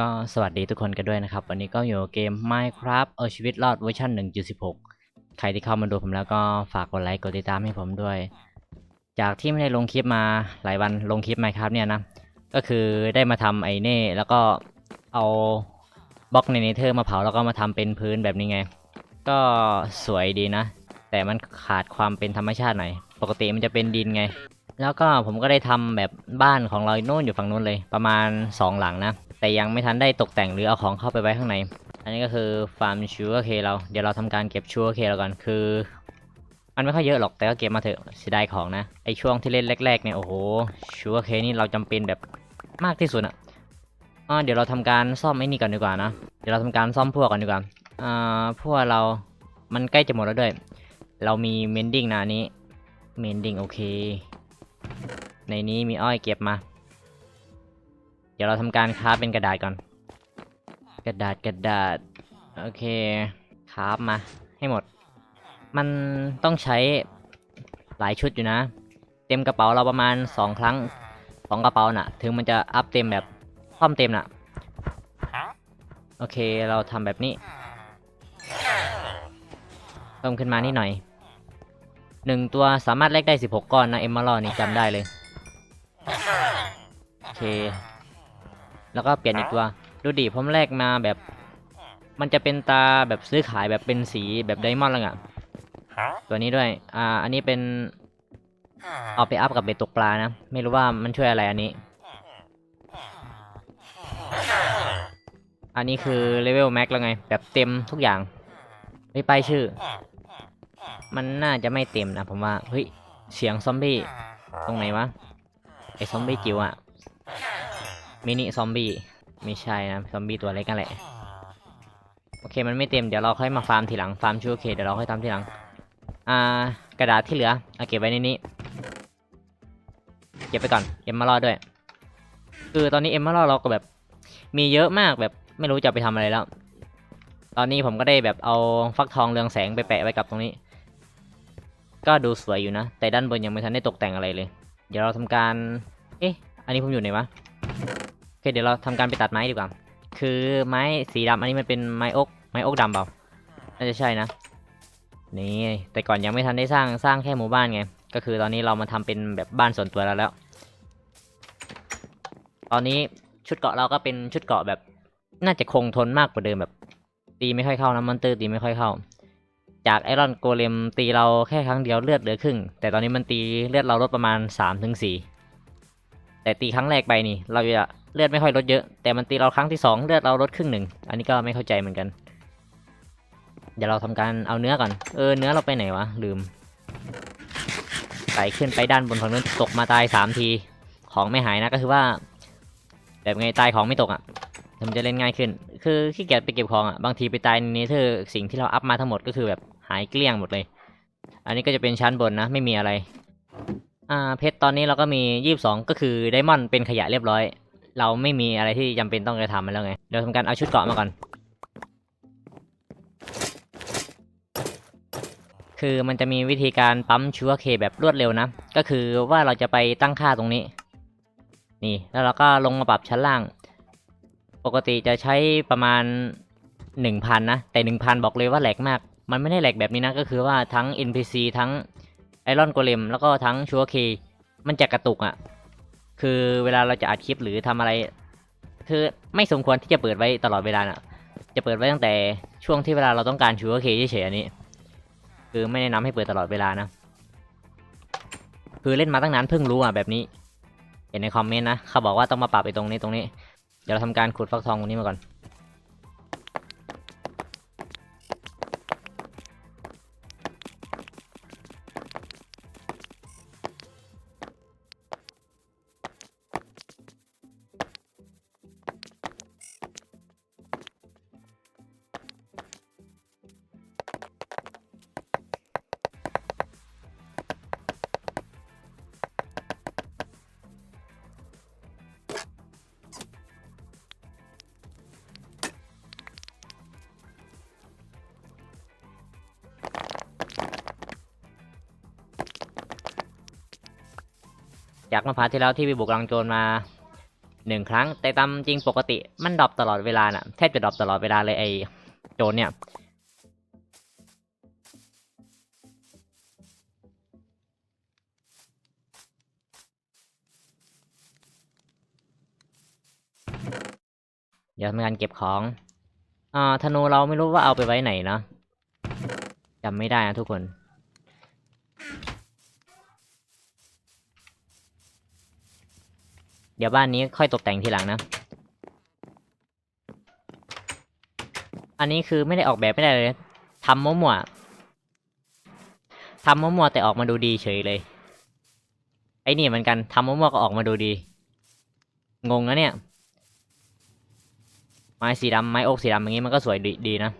ก็สวัสดีทุกคนกันด้วยนะครับ วันนี้ก็อยู่เกม Minecraft เอาชีวิตรอดเวอร์ชัน1.16 ใครที่เข้ามาดูผมแล้วก็ฝากกดไลค์กดติดตามให้ผมด้วย จากที่ไม่ได้ลงคลิปมาหลายวันลงคลิป Minecraft เนี่ยนะ ก็คือได้มาทำไอ้เน่แล้วก็เอาบล็อกในเนเธอร์มาเผาแล้วก็มาทำเป็นพื้นแบบนี้ไง ก็สวยดีนะ แต่มันขาดความเป็นธรรมชาติหน่อย ปกติมันจะเป็นดินไง แล้วก็ผมก็ได้ทำแบบบ้านของเราโน่นอยู่ฝั่งนู้นเลย ประมาณ 2 หลังนะ แต่ยังไม่ทันได้ตกแต่งหรือเอาของเข้าไปไว้ข้างใน อันนี้ก็คือฟาร์มชูเอเคเรา เดี๋ยวเราทำการเก็บชูเอเคเราก่อน คือ มันไม่ค่อยเยอะหรอก แต่ก็เก็บมาเถอะเสียดายของนะ ไอช่วงที่เล่นแรกๆเนี่ย โอ้โหชูเอเคนี่เราจำเป็นแบบมากที่สุดอะอ๋อเดี๋ยวเราทำการซ่อมไอ้นี่ก่อนดีกว่านะ เดี๋ยวเราทำการซ่อมพวกก่อนดีกว่า อ่า พวกเรา มันใกล้จะหมดแล้วด้วย เรามีเมนดิ้งนะอันนี้ เมนดิ้งโอเค ในนี้มีอ้อยเก็บมา ดี๋ยวเราทำการคราฟเป็นกระดาษก่อน กระดาษกระดาษ โอเคคราฟมาให้หมด มันต้องใช้หลายชุดอยู่นะ เต็มกระเป๋าเราประมาณสองครั้งสองกระเป๋าน่ะ ถึงมันจะอัพเต็มแบบพร้อมเต็มน่ะ โอเคเราทำแบบนี้เพิ่มขึ้นมานิดหน่อยหนึ่งตัวสามารถแลกได้ 16 ก้อนนะเอมเมอรัลนี่จำได้เลย โอเค แล้วก็เปลี่ยนอีกตัว ดูดิผมแลกมาแบบ มันจะเป็นตาแบบซื้อขายแบบเป็นสีแบบไดมอนด์แล้วอะตัวนี้ด้วย อ่า อันนี้เป็น เอาไปอัพกับเบ็ดตกปลานะ ไม่รู้ว่ามันช่วยอะไรอันนี้ อันนี้คือเลเวลแม็กแล้วไง แบบเต็มทุกอย่าง ไม่ไปายชื่อ มันน่าจะไม่เต็มนะผมว่า เฮ้ย เสียงซอมบี้ ตรงไหนวะ ไอซอมบี้จิ๋วอะ มินิซอมบี้ไม่ใช่นะซอมบี้ตัวเล็กกันแหละโอเคมันไม่เต็มเดี๋ยวเราค่อยมาฟาร์มทีหลังฟาร์มชูโอเคเดี๋ยวเราค่อยทำทีหลังอ่ากระดาษที่เหลือเอาเก็บไว้ในนี้เก็บไปก่อนเอ็มมารอดด้วย คือตอนนี้เอ็มมารอดเราก็แบบมีเยอะมากแบบไม่รู้จะเอาไปทำอะไรแล้ว ตอนนี้ผมก็ได้แบบเอาฟักทองเรืองแสงไปแปะไว้กับตรงนี้ ก็ดูสวยอยู่นะ แต่ด้านบนยังไม่ทันได้ตกแต่งอะไรเลย เดี๋ยวเราทำการ เอ๊ะ อันนี้ผมอยู่ไหนวะโอ เคเดี๋ยวเราทำการไปตัดไม้ดีกว่า คือไม้สีดำอันนี้มันเป็นไม้อกไม้อกดำเปล่าน่าจะใช่นะ นี่แต่ก่อนยังไม่ทันได้สร้างสร้างแค่หมู่บ้านไง ก็คือตอนนี้เรามาทำเป็นแบบบ้านส่วนตัวแล้วแล้ว ตอนนี้ชุดเกาะเราก็เป็นชุดเกาะแบบ น่าจะคงทนมากกว่าเดิมแบบ ตีไม่ค่อยเข้านะมอนเตอร์ตีไม่ค่อยเข้า จากไอรอนโกเลมตีเราแค่ครั้งเดียวเลือดเหลือครึ่ง แต่ตอนนี้มันตีเลือดเราลดประมาณ3-4ถึงแต่ตีครั้งแรกไปนี่ เราจะ เลือดไม่ค่อยลดเยอะ แต่มันตีเราครั้งที่สองเลือดเราลดครึ่งหนึ่ง อันนี้ก็ไม่เข้าใจเหมือนกัน เดี๋ยวเราทำการเอาเนื้อก่อน เออเนื้อเราไปไหนวะ ลืมไต่ขึ้นไปด้านบนฝั่งนู้นตกมาตายสามที ของไม่หายนะก็คือว่า แบบไงตายของไม่ตกอะมันจะเล่นง่ายขึ้น คือขี้เกียจไปเก็บของอะ บางทีไปตายในนี้เธอสิ่งที่เราอัพมาทั้งหมดก็คือแบบหายเกลี้ยงหมดเลย อันนี้ก็จะเป็นชั้นบนนะ ไม่มีอะไร อ่า เพชรตอนนี้เราก็มียี่สิบสองก็คือไดมอนด์เป็นขยะเรียบร้อย เราไม่มีอะไรที่จำเป็นต้องจะทำมันแล้วไง เดี๋ยวทำการเอาชุดเกาะมาก่อน คือมันจะมีวิธีการปั๊มชัวเคแบบรวดเร็วนะ ก็คือว่าเราจะไปตั้งค่าตรงนี้ นี่ แล้วเราก็ลงมาปรับชั้นล่าง ปกติจะใช้ประมาณ 1,000 นะ แต่ 1,000 บอกเลยว่าแหลกมาก มันไม่ได้แหลกแบบนี้นะ ก็คือว่าทั้ง NPC ทั้งไอรอนโกเลมแล้วก็ทั้งชัวเคมันจะกระตุกอะ่ะ คือเวลาเราจะอัดคลิปหรือทำอะไร คือไม่สมควรที่จะเปิดไว้ตลอดเวลาน่ะจะเปิดไว้ตั้งแต่ช่วงที่เวลาเราต้องการชัวเคเฉยๆอันนี้ คือไม่แนะนำให้เปิดตลอดเวลานะ คือเล่นมาตั้งนานเพิ่งรู้อะแบบนี้ เห็นในคอมเมนต์นะเขาบอกว่าต้องมาปรับไปตรงนี้ตรงนี้ เดี๋ยวเราทำการขุดฟักทองตรงนี้มาก่อน จากเมาพาร์ทที่แล้วที่ไปบุกลังโจรมาหนึ่งครั้ง แต่ตามจริงปกติมันดรอปตลอดเวลาน่ะแทบจะดรอปตลอดเวลาเลยไอโจรเนี่ยเดี๋ยวทำการเก็บของอ่าธนูเราไม่รู้ว่าเอาไปไว้ไหนนะจำไม่ได้นะทุกคน เดี๋ยวบ้านนี้ค่อยตกแต่งทีหลังนะ อันนี้คือไม่ได้ออกแบบไม่ได้เลยทำมั่วๆทำมั่วๆแต่ออกมาดูดีเฉยเลย ไอ้นี่เหมือนกันทำมั่วๆก็ออกมาดูดี งงนะเนี่ย ไม้สีดำไม้อกสีดำอย่างงี้มันก็สวยดีดีนะ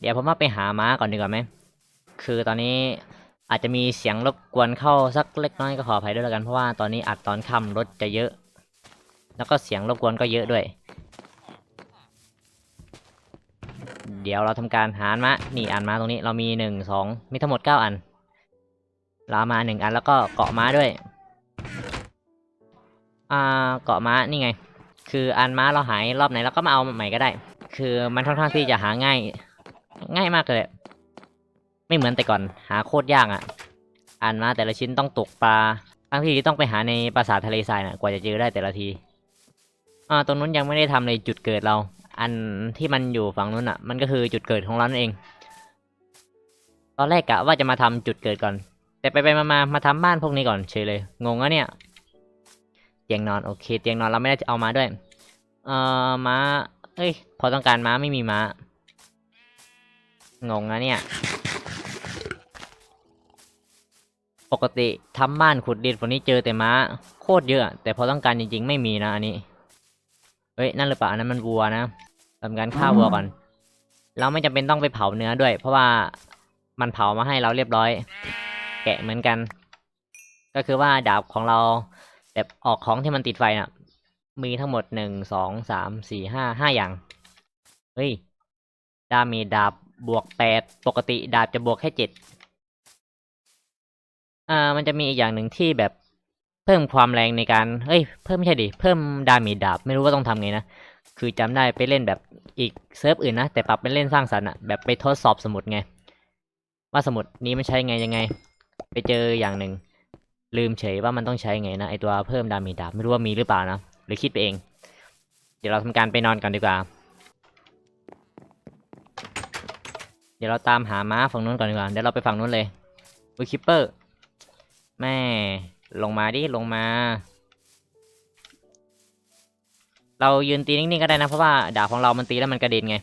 เดี๋ยวผมว่าไปหาม้าก่อนดีกว่าไหม คือตอนนี้ อาจจะมีเสียงรบกวนเข้าสักเล็กน้อยก็ขออภัยด้วยแล้วกันเพราะว่าตอนนี้อัดตอนค่ำรถจะเยอะ แล้วก็เสียงรบกวนก็เยอะด้วย เดี๋ยวเราทำการหารม้านี่อันมาตรงนี้เรามีหนึ่งสองมีทั้งหมดเก้าอัน เราเอามาหนึ่งอันแล้วก็เกาะม้าด้วย อ่าเกาะม้านี่ไง คืออันม้าเราหายรอบไหนเราก็มาเอาใหม่ก็ได้ คือมันค่อนข้างที่จะหาง่าย ง่ายมากเลย ไม่เหมือนแต่ก่อนหาโคตรยากอะ่ะอันมาแต่ละชิ้นต้องตกปลาทั้งที่ต้องไปหาในปราสาททะเลทรายน่ะกว่าจะเจอได้แต่ละทีอ่าตรงนู้นยังไม่ได้ทำเลยจุดเกิดเรา อันที่มันอยู่ฝั่งนู้นอะ มันก็คือจุดเกิดของเรานั่นเอง ตอนแรกกะว่าจะมาทำจุดเกิดก่อน แต่ไปไปมามามาทำบ้านพวกนี้ก่อนเฉยเลยงงอะเนี่ยเตียงนอนโอเค เตียงนอนเราไม่ได้เอามาด้วย เอ่อม้าเอ้ย พอต้องการม้าไม่มีม้างงนะเนี่ย ปกติทำบ้านขุดดินวันนี้เจอแต่ม้า โคตรเยอะ แต่พอต้องการจริง ๆ ไม่มีนะอันนี้เฮ้ยนั่นหรือเปล่าอันนั้นมันวัวนะทำการฆ่าวัวก่อน เราไม่จำเป็นต้องไปเผาเนื้อด้วย เพราะว่ามันเผามาให้เราเรียบร้อย แกะเหมือนกัน ก็คือว่าดาบของเราแบบออกของที่มันติดไฟน่ะ มีทั้งหมดหนึ่งสองสามสี่ห้าห้าอย่าง เฮ้ยดาเมจดาบบวกแปดปกติดาบจะบวกแค่เจ็ด อ่ามันจะมีอีกอย่างหนึ่งที่แบบเพิ่มความแรงในการเฮ้ยเพิ่มไม่ใช่ดิเพิ่มดาเมจดาบไม่รู้ว่าต้องทำไงนะคือจำได้ไปเล่นแบบอีกเซิร์ฟอื่นนะแต่ปรับเป็นเล่นสร้างสรรค์อะแบบไปทดสอบสมุดไง ว่าสมุดนี้มันใช้ไงยังไง ไปเจออย่างหนึ่งลืมเฉยว่ามันต้องใช้ไงนะไอตัวเพิ่มดาเมจดาบไม่รู้ว่ามีหรือเปล่านะหรือคิดไปเอง เดี๋ยวเราทำการไปนอนก่อนดีกว่า เดี๋ยวเราตามหาม้าฝั่งนู้นก่อนดีกว่าเดี๋ยวเราไปฝั่งนู้นเลยวิคิปเปอร์ แม่ ลงมาดิ ลงมา เรายืนตีนิ่งๆก็ได้นะ เพราะว่าดาบของเรา มันตีแล้วมันกระเด็นไง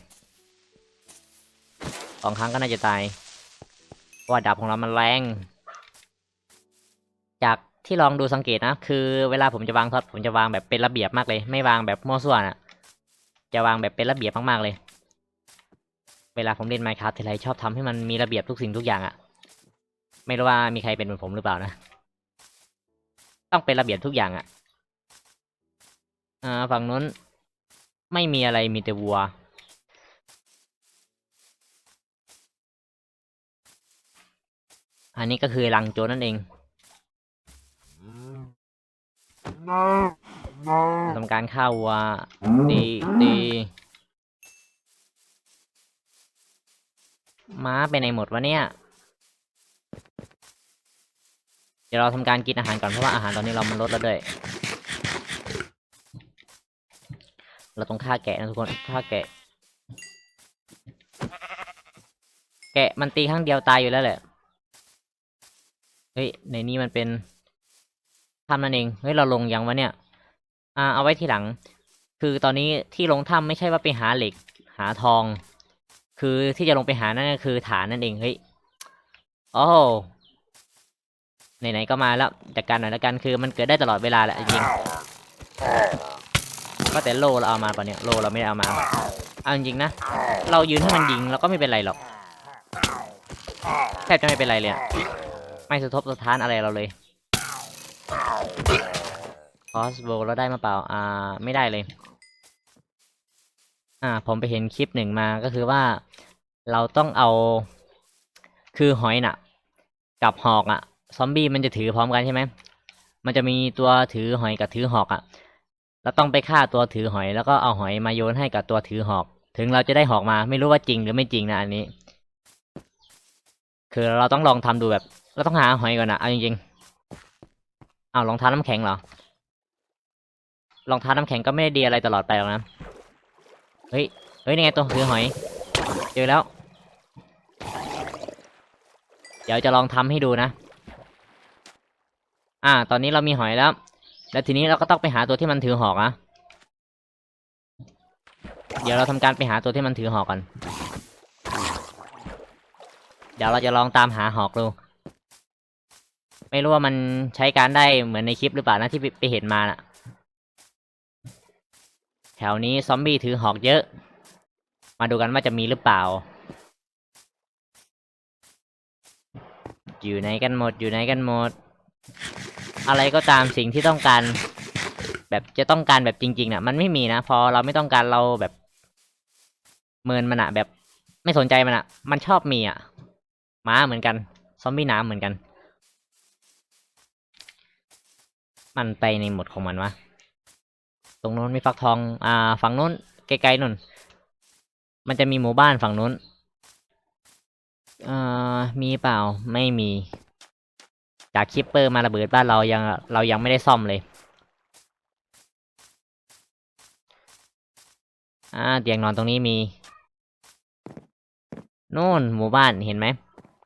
สองครั้งก็น่าจะตาย เพราะว่าดาบของเรา มันแรง จากที่ลองดูสังเกตนะ คือเวลาผมจะวางท็อตผมจะวางแบบเป็นระเบียบมากเลย ไม่วางแบบมั่วส่วนอะจะวางแบบเป็นระเบียบมากๆเลย เวลาผมเล่นไมค์ครับทีไรชอบทำให้มันมีระเบียบทุกสิ่งทุกอย่างอะ ไม่รู้ว่ามีใครเป็นเหมือนผมหรือเปล่านะ ต้องเป็นระเบียบทุกอย่างอะอ่า ฝั่งนู้น ไม่มีอะไรมีแต่วัว อันนี้ก็คือรังโจรนั่นเองทำการฆ่าวัวตีตีม้าไปไหนหมดวะเนี่ย เดี๋ยวเราทำการกินอาหารก่อนเพราะว่าอาหารตอนนี้เรามันลดแล้วด้วย เราต้องฆ่าแกะนะทุกคนฆ่าแกะ แกะมันตีครั้งเดียวตายอยู่แล้วแหละ เฮ้ยในนี้มันเป็นทำนั่นเอง เฮ้ยเราลงยังวะเนี่ย อ่าเอาไว้ทีหลัง คือตอนนี้ที่ลงถ้ำไม่ใช่ว่าไปหาเหล็กหาทอง คือที่จะลงไปหานั่นก็คือฐานนั่นเอง เฮ้ย โอ้ ไหนๆก็มาแล้วจัดการหน่อยละกันคือมันเกิดได้ตลอดเวลาแหละจริงก็แต่โลเราเอามาปะเนี่ยโลเราไม่ได้เอามาเอาจริงนะ เรายืนให้มันยิงเราก็ไม่เป็นไรหรอกแทบจะไม่เป็นไรเลยไม่สะทบสะท้านอะไรเราเลยคอสโบเราได้มาเปล่า อ่า ไม่ได้เลย อ่า ผมไปเห็นคลิปหนึ่งมาก็คือว่าเราต้องเอา คือหอยน่ะ กับหอกอะ ซอมบี้มันจะถือพร้อมกันใช่ไหม มันจะมีตัวถือหอยกับถือหอกอะ่ะ เราต้องไปฆ่าตัวถือหอย แล้วก็เอาหอยมาโยนให้กับตัวถือหอก ถึงเราจะได้หอกมา ไม่รู้ว่าจริงหรือไม่จริงนะอันนี้ คือเราต้องลองทำดูแบบ เราต้องหาหอยก่อนนะเอาจริงๆเอารองเท้าน้ำแข็งเหรอ รองเท้าน้ำแข็งก็ไม่ได้ดีอะไรตลอดไปหรอกนะ เฮ้ย เฮ้ยนี่ไงตัวถือหอย เจอแล้ว เดี๋ยวจะลองทำให้ดูนะ อ่า ตอนนี้เรามีหอยแล้ว แล้วทีนี้เราก็ต้องไปหาตัวที่มันถือหอกนะเดี๋ยวเราทำการไปหาตัวที่มันถือหอกกันเดี๋ยวเราจะลองตามหาหอกดู ไม่รู้ว่ามันใช้การได้เหมือนในคลิปหรือเปล่านะที่ไปไปเห็นมาน่ะ แถวนี้ซอมบี้ถือหอกเยอะ มาดูกันว่าจะมีหรือเปล่า อยู่ไหนกันหมด อยู่ไหนกันหมด อะไรก็ตามสิ่งที่ต้องการ แบบจะต้องการแบบจริงๆน่ะ มันไม่มีนะพอเราไม่ต้องการเราแบบ เมินมันอะแบบ ไม่สนใจมันอะมันชอบมีอะม้าเหมือนกัน ซอมบี้น้ำเหมือนกัน มันไปในหมดของมันวะตรงโน้นมีฟักทอง อ่า ฝั่งโน้นไกลๆนู่น มันจะมีหมู่บ้านฝั่งโน้นเอ่อมีเปล่า ไม่มี จากคิปเปอร์มาระเบิดบ้านเรายังเรายังไม่ได้ซ่อมเลย อ่าเตียงนอนตรงนี้มีนู่นหมู่บ้านเห็นไหม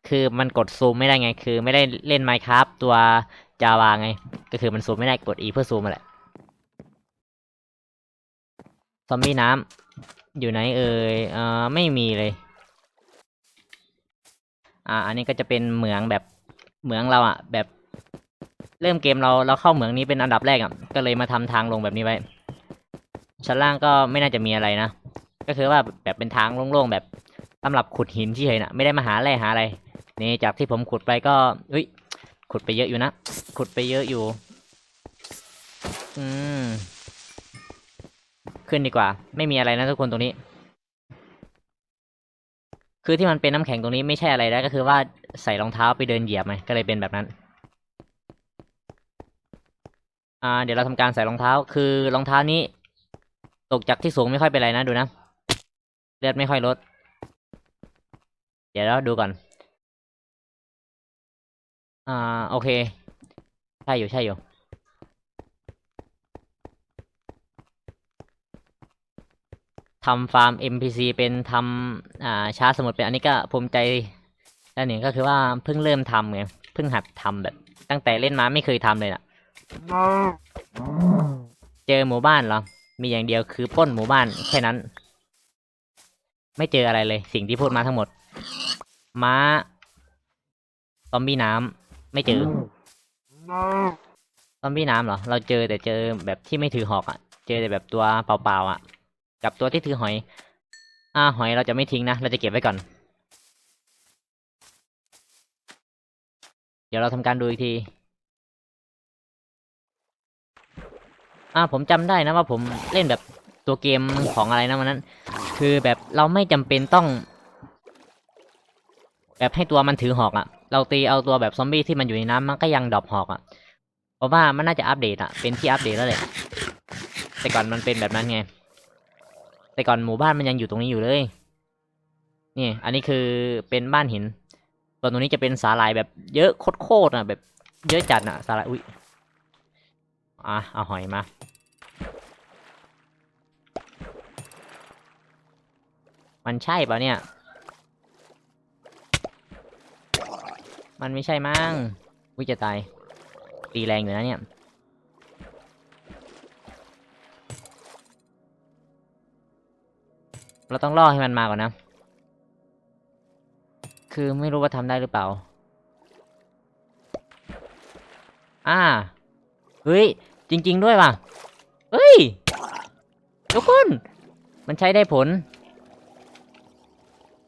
คือมันกดซูมไม่ได้ไง คือไม่ได้เล่น Minecraft ตัวจาวาไง ก็คือมันซูมไม่ได้กด E เพื่อซูมมาแหละ ซอมบี้น้ำอยู่ไหนเอ่ยเอ่อไม่มีเลย อ่า อันนี้ก็จะเป็นเหมืองแบบ เหมืองเราอะแบบเริ่มเกมเราเราเข้าเหมืองนี้เป็นอันดับแรกอะก็เลยมาทำทางลงแบบนี้ไว้ ชั้นล่างก็ไม่น่าจะมีอะไรนะ ก็คือว่าแบบเป็นทางโล่งๆแบบสำหรับขุดหินที่เฉยๆนะไม่ได้มาหาแร่หาอะไร นี่จากที่ผมขุดไปก็อุ้ยขุดไปเยอะอยู่นะ ขุดไปเยอะอยู่ อืม ขึ้นดีกว่า ไม่มีอะไรนะทุกคนตรงนี้ คือที่มันเป็นน้ำแข็งตรงนี้ไม่ใช่อะไรนะก็คือว่าใส่รองเท้าไปเดินเหยียบไงก็เลยเป็นแบบนั้น อ่า เดี๋ยวเราทำการใส่รองเท้า คือรองเท้านี้ ตกจากที่สูงไม่ค่อยเป็นไรนะดูนะเลือดไม่ค่อยลด เดี๋ยวเราดูก่อน อ่า โอเค ใช่อยู่ใช่อยู่ ทำฟาร์ม NPC เป็นทำอ่าช้าสมุดเป็นอันนี้ก็ภูมิใจแล้วหนึ่งก็คือว่าเพิ่งเริ่มทำไงเพิ่งหัดทำแบบ ตั้งแต่เล่นมาไม่เคยทำเลยน่ะเจอหมู่บ้านเหรอ มีอย่างเดียวคือป้นหมู่บ้านแค่นั้น ไม่เจออะไรเลย สิ่งที่พูดมาทั้งหมด ม้าซอมบี้น้ำไม่เจอซอมบี้น้ำเหรอ เราเจอแต่เจอแบบที่ไม่ถือหอกอะ่ะ เจอแต่แบบตัวเปล่าๆอะ่ะ กับตัวที่ถือหอย อ่าหอยเราจะไม่ทิ้งนะ เราจะเก็บไว้ก่อน เดี๋ยวเราทำการดูอีกที อ่าผมจำได้นะว่าผมเล่นแบบตัวเกมของอะไรนะวันนั้น คือแบบเราไม่จำเป็นต้อง แบบให้ตัวมันถือหอกอะเราตีเอาตัวแบบซอมบี้ที่มันอยู่ในน้ำมันก็ยังดรอปหอกอะเพราะว่ามันน่าจะอัปเดตอะเป็นที่อัปเดตแล้วแหละแต่ก่อนมันเป็นแบบนั้นไง แต่ก่อนหมู่บ้านมันยังอยู่ตรงนี้อยู่เลย นี่ อันนี้คือเป็นบ้านหิน ส่วนตรงนี้จะเป็นสาหร่ายแบบเยอะโคตรๆอะแบบ เยอะจัดอะสาหร่าย อุ้ย อะ เอาหอยมามันใช่เปล่าเนี่ย มันไม่ใช่มั้งวิจะตายตีแรงอยู่นะเนี่ย เราต้องล่อให้มันมาก่อนนะ คือไม่รู้ว่าทำได้หรือเปล่า อ่า เฮ้ย จริง ๆ ด้วยว่ะ เฮ้ย ทุกคน มันใช้ได้ผล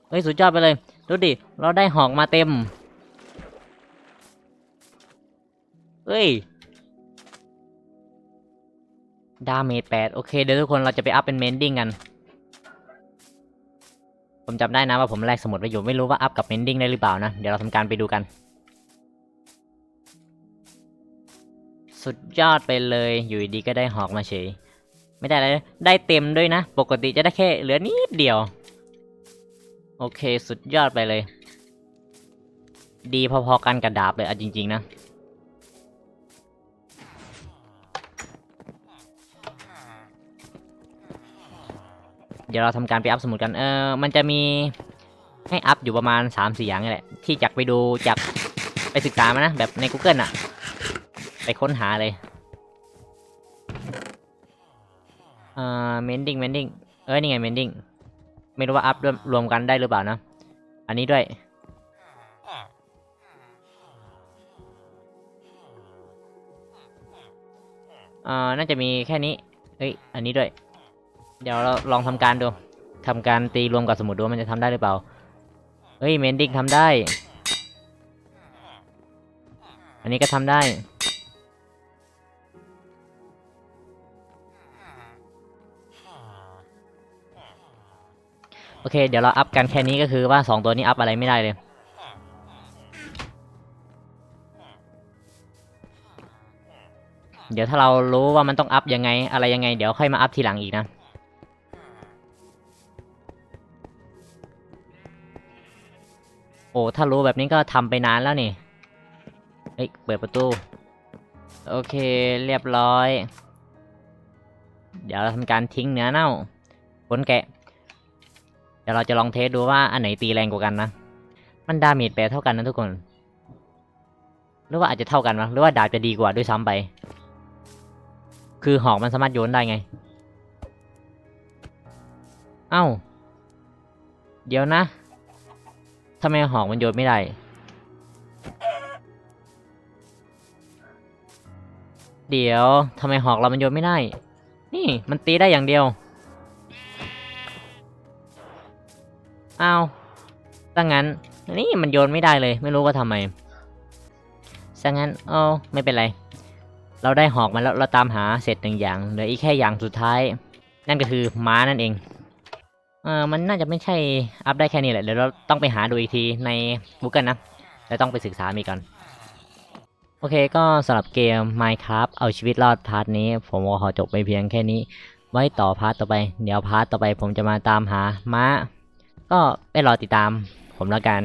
เฮ้ย สุดยอดไปเลย ดูดิ เราได้หอกมาเต็ม เฮ้ยดาเมจแปดโอเค เดี๋ยวทุกคนเราจะไปอัพเป็นเมนดิ้งกัน ผมจำได้นะว่าผมแลกสมุดไว้อยู่ไม่รู้ว่าอัพกับเมนดิ้งได้หรือเปล่านะ เดี๋ยวเราทำการไปดูกัน สุดยอดไปเลยอยู่ดีก็ได้หอกมาเฉย ไม่ได้อะไรเลยได้เต็มด้วยนะ ปกติจะได้แค่เหลือนิดเดียว โอเคสุดยอดไปเลย ดีพอๆกันกับดาบเลยอาจริง ๆ นะ เดี๋ยวเราทำการไปอัพสมุดกัน เออมันจะมีให้อัพอยู่ประมาณ3 4อย่างนี่แหละ ที่จากไปดูจากไปศึกษามานะ แบบใน Google อะไปค้นหาเลยเอ่อ mending mending เอ้ยนี่ไง mending ไม่รู้ว่าอัพรวมรวมกันได้หรือเปล่านะ อันนี้ด้วยเอ่อน่าจะมีแค่นี้ เอ้ย อันนี้ด้วย เดี๋ยวเราลองทำการดูทำการตีรวมกับสมุดดูมันจะทำได้หรือเปล่า เฮ้ยเมนดิ้งทำได้ อันนี้ก็ทำได้ โอเค เดี๋ยวเราอัพกันแค่นี้ก็คือว่าสองตัวนี้อัพอะไรไม่ได้เลยเดี๋ยวถ้าเรารู้ว่ามันต้องอัพยังไงอะไรยังไง เดี๋ยวค่อยมาอัพทีหลังอีกนะ อ้ถ้ารู้แบบนี้ก็ทำไปนานแล้วนี่เฮ้ยเปิดประตู โอเคเรียบร้อย เดี๋ยวเราทำการทิ้งเนื้อเน่าผลแกะ เดี๋ยวเราจะลองเทสดูว่าอันไหนตีแรงกว่ากันนะ มันดาเมจแปรเท่ากันนะทุกคน หรือว่าอาจจะเท่ากันวะหรือว่าดาบจะดีกว่าด้วยซ้ำไป คือหอกมันสามารถโยนได้ไง เอ้า เดี๋ยวนะ ทำไมหอกมันโยนไม่ได้ เดี๋ยวทำไมหอกเรามันโยนไม่ได้ นี่มันตีได้อย่างเดียว อ้าวถ้างั้น นี่มันโยนไม่ได้เลย ไม่รู้ว่าทำไมถ้างั้นเอ้าไม่เป็นไร เราได้หอกมาแล้ว เราตามหาเสร็จหนึ่งอย่าง เหลืออีกแค่อย่างสุดท้าย นั่นก็คือม้านั่นเอง เออมันน่าจะไม่ใช่อัพได้แค่นี้แหละ เดี๋ยวเราต้องไปหาดูอีกทีใน Google นะแล้วต้องไปศึกษามีก่อนโอเคก็สำหรับเกม Minecraft เอาชีวิตรอดพาร์ทนี้ ผมขอจบไปเพียงแค่นี้ ไว้ต่อพาร์ทต่อไป เดี๋ยวพาร์ทต่อไปผมจะมาตามหาม้า ก็ไปรอติดตามผมแล้วกัน